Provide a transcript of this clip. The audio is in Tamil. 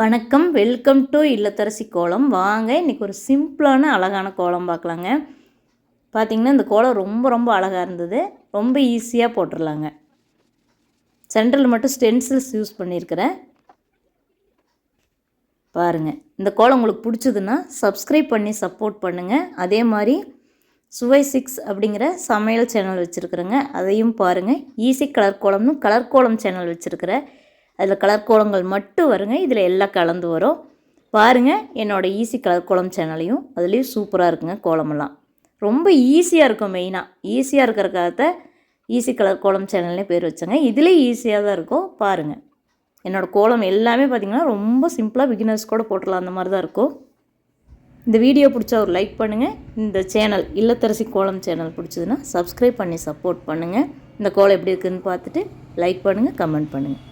வணக்கம் வெல்கம் டு இல்லத்தரசி கோலம். வாங்க இன்றைக்கி ஒரு சிம்பிளான அழகான கோலம் பார்க்கலாங்க. பார்த்திங்கன்னா இந்த கோலம் ரொம்ப ரொம்ப அழகாக இருந்தது. ரொம்ப ஈஸியாக போட்டுடலாங்க சென்டரில் மட்டும் ஸ்டென்சில்ஸ் யூஸ் பண்ணியிருக்கிறேன். பாருங்கள் இந்த கோலம் உங்களுக்கு பிடிச்சதுன்னா சப்ஸ்கிரைப் பண்ணி சப்போர்ட் பண்ணுங்கள் அதே மாதிரி சுவை சிக்ஸ் அப்படிங்கிற சமையல் சேனல் வச்சுருக்குறேங்க. அதையும் பாருங்கள் ஈஸி கலர் கோலம்னு கலர் கோலம் சேனல் வச்சுருக்கிறேன் அதில் கலர் கோலங்கள் மட்டும் வருங்க. இதில் எல்லாம் கலந்து வரும். பாருங்கள் என்னோடய ஈஸி கலர் கோலம் சேனலையும் அதுலேயும் சூப்பராக இருக்குங்க கோலமெல்லாம். ரொம்ப ஈஸியாக இருக்கும் மெயினாக ஈஸியாக இருக்கிறக்காக ஈஸி கலர் கோலம் சேனல்னே பேர் வச்சேங்க. இதிலே ஈஸியாக தான் இருக்கும். பாருங்கள் என்னோடய கோலம் எல்லாமே பார்த்திங்கன்னா ரொம்ப சிம்பிளாக பிகினர்ஸ் கூட போட்டுடலாம். அந்த மாதிரி தான் இருக்கும். இந்த வீடியோ பிடிச்சா ஒரு லைக் பண்ணுங்கள் இந்த சேனல் இல்லத்தரசி கோலம் சேனல் பிடிச்சதுன்னா சப்ஸ்கிரைப் பண்ணி சப்போர்ட் பண்ணுங்கள் இந்த கோலம் எப்படி இருக்குதுன்னு பார்த்துட்டு லைக் பண்ணுங்கள் கமெண்ட் பண்ணுங்கள்